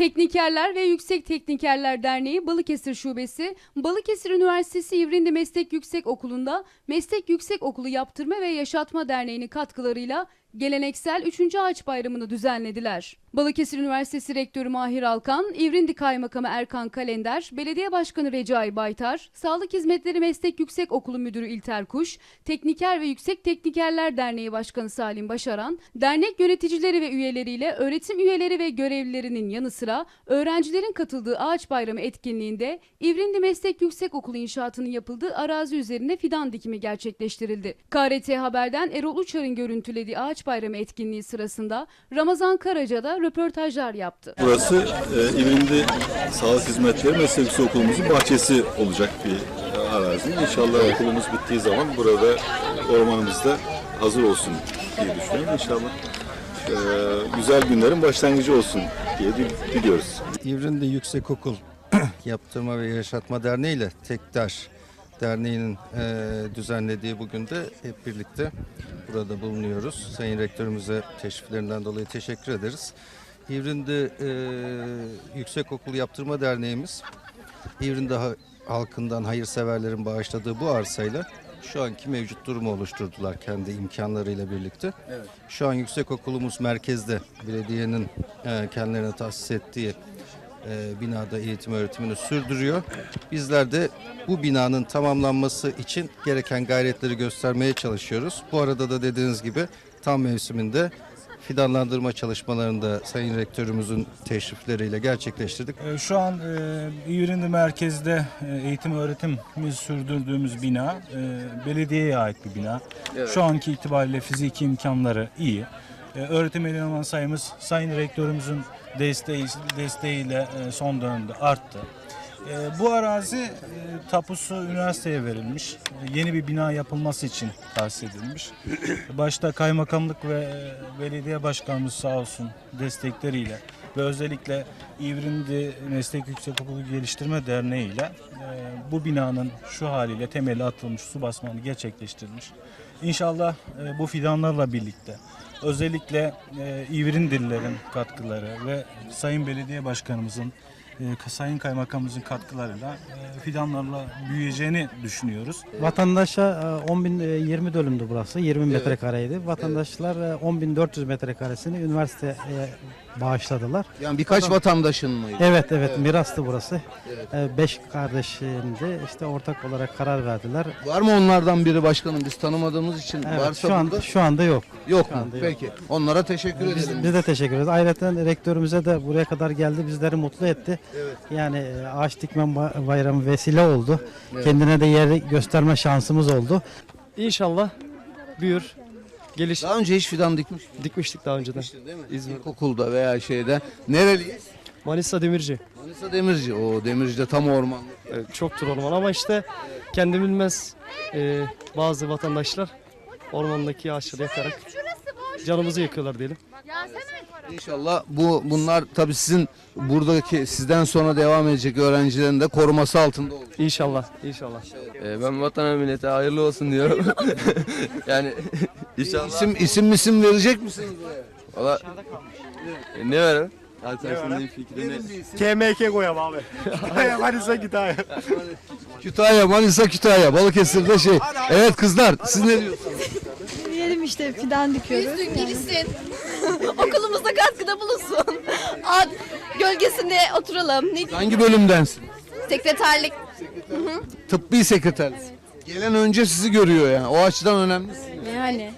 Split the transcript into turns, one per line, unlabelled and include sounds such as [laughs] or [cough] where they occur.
Teknikerler ve Yüksek Teknikerler Derneği Balıkesir Şubesi, Balıkesir Üniversitesi İvrindi Meslek Yüksek Okulu'nda Meslek Yüksek Okulu Yaptırma ve Yaşatma Derneği'nin katkılarıyla geleneksel 3. Ağaç Bayramı'nı düzenlediler. Balıkesir Üniversitesi Rektörü Mahir Alkan, İvrindi Kaymakamı Erkan Kalender, Belediye Başkanı Recai Baytar, Sağlık Hizmetleri Meslek Yüksek Okulu Müdürü İlter Kuş, Tekniker ve Yüksek Teknikerler Derneği Başkanı Salim Başaran, dernek yöneticileri ve üyeleriyle öğretim üyeleri ve görevlilerinin yanı sıra öğrencilerin katıldığı Ağaç Bayramı etkinliğinde İvrindi Meslek Yüksek Okulu inşaatının yapıldığı arazi üzerine fidan dikimi gerçekleştirildi. KRT Haber'den Erol Uçar'ın görüntülediği Ağaç Bayramı etkinliği sırasında Ramazan Karaca da röportajlar yaptı.
Burası e, İvrimli Sağlık Hizmetleri Meslek Yüksek Okulumuzun bahçesi olacak bir arazi. İnşallah okulumuz bittiği zaman burada ormanımız da hazır olsun diye düşünüyorum. İnşallah e, güzel günlerin başlangıcı olsun diye dil- diliyoruz.
İvrindi Yüksekokul [clears throat] Yaptırma ve Yaşatma Derneği ile Tektaş Derneği'nin eee, düzenlediği bugün de hep birlikte burada bulunuyoruz. Sayın Rektörümüze teşriflerinden dolayı teşekkür ederiz. İvrindi eee Yüksekokul Yaptırma Derneğimiz İvrindi ha- halkından hayırseverlerin bağışladığı bu arsayla şu anki mevcut durumu oluşturdular kendi imkanlarıyla birlikte. Şu an yüksekokulumuz merkezde belediyenin e, kendilerine tahsis ettiği e, binada eğitim öğretimini sürdürüyor. Bizler de bu binanın tamamlanması için gereken gayretleri göstermeye çalışıyoruz. Bu arada da dediğiniz gibi tam mevsiminde fidanlandırma çalışmalarını da Sayın Rektörümüzün teşrifleriyle gerçekleştirdik.
Ee, Şu an e, İvrindi merkezde e, eğitim öğretimimizi sürdürdüğümüz bina e, belediyeye ait bir bina. Şu anki itibariyle fiziki imkanları iyi. E, öğretim eleman sayımız Sayın Rektörümüzün desteği, desteğiyle e, son dönemde arttı. E, bu arazi e, tapusu üniversiteye verilmiş. E, yeni bir bina yapılması için tahsis edilmiş. Başta kaymakamlık ve belediye başkanımız sağ olsun destekleriyle ve özellikle İvrindi Meslek Yüksekokulu Geliştirme Derneği ile e, bu binanın şu haliyle temeli atılmış, su basmanı gerçekleştirilmiş. İnşallah e, bu fidanlarla birlikte özellikle e, İvrindililerin katkıları ve Sayın Belediye Başkanımızın Sayın Kaymakamımızın katkılarıyla e, fidanlarla büyüyeceğini düşünüyoruz.
Vatandaşa e, 10 bin e, 20 dönümdü burası. 20 metrekareydi. Vatandaşlar e, 10 bin 400 metrekaresini üniversiteye bağışladılar.
Yani birkaç vatandaşın mıydı?
Evet evet mirastı burası. 5 kardeşimdi. İşte ortak olarak karar verdiler.
Var mı onlardan biri başkanım biz tanımadığımız için
Evet,
varsa
şu an
burada
şu anda yok.
yok
şu
mu?
anda yok.
Peki. Onlara teşekkür
Biz,
ederim.
biz de teşekkür ederiz. Ayrıca rektörümüze de buraya kadar geldi. Bizleri mutlu etti. Yani e, ağaç dikme ba- bayramı vesile oldu. Kendine de yeri gösterme şansımız oldu.
İnşallah büyür. Geliş
Daha önce hiç fidan dikmiş
dikmiştik daha önceden.
değil mi?
İzmir.
İlkokulda veya şeyde. Nereliyiz?
Manisa Demirci.
Manisa Demirci. O Demirci'de tam ormanlık.
Evet, çok orman ama işte kendi bilmez e, bazı vatandaşlar ormandaki ağaçları yakarak canımızı yakıyorlar diyelim.
İnşallah bu bunlar tabii sizin buradaki sizden sonra devam edecek öğrencilerin de koruması altında olur.
İnşallah, inşallah.
Ee, ben vatana millete hayırlı olsun diyorum. [laughs] yani inşallah.
İsim isim misim verecek misiniz buraya?
Valla E, ne sen senin fikrini.
KMK koyam abi. Git abi.
Kütahya, Manisa, Kütahya. Balıkesir'de şey. Evet kızlar siz ne diyorsunuz?
Diyelim işte fidan dikiyoruz.
Büyüsün, gelişsin. [laughs] Okulumuzda katkıda bulunsun. [laughs] Ad, gölgesinde oturalım. Ne
Hangi bölümdensin?
Sekreterlik.
Tıbbi sekreter. Gelen önce sizi görüyor yani. O açıdan önemli.
Yani.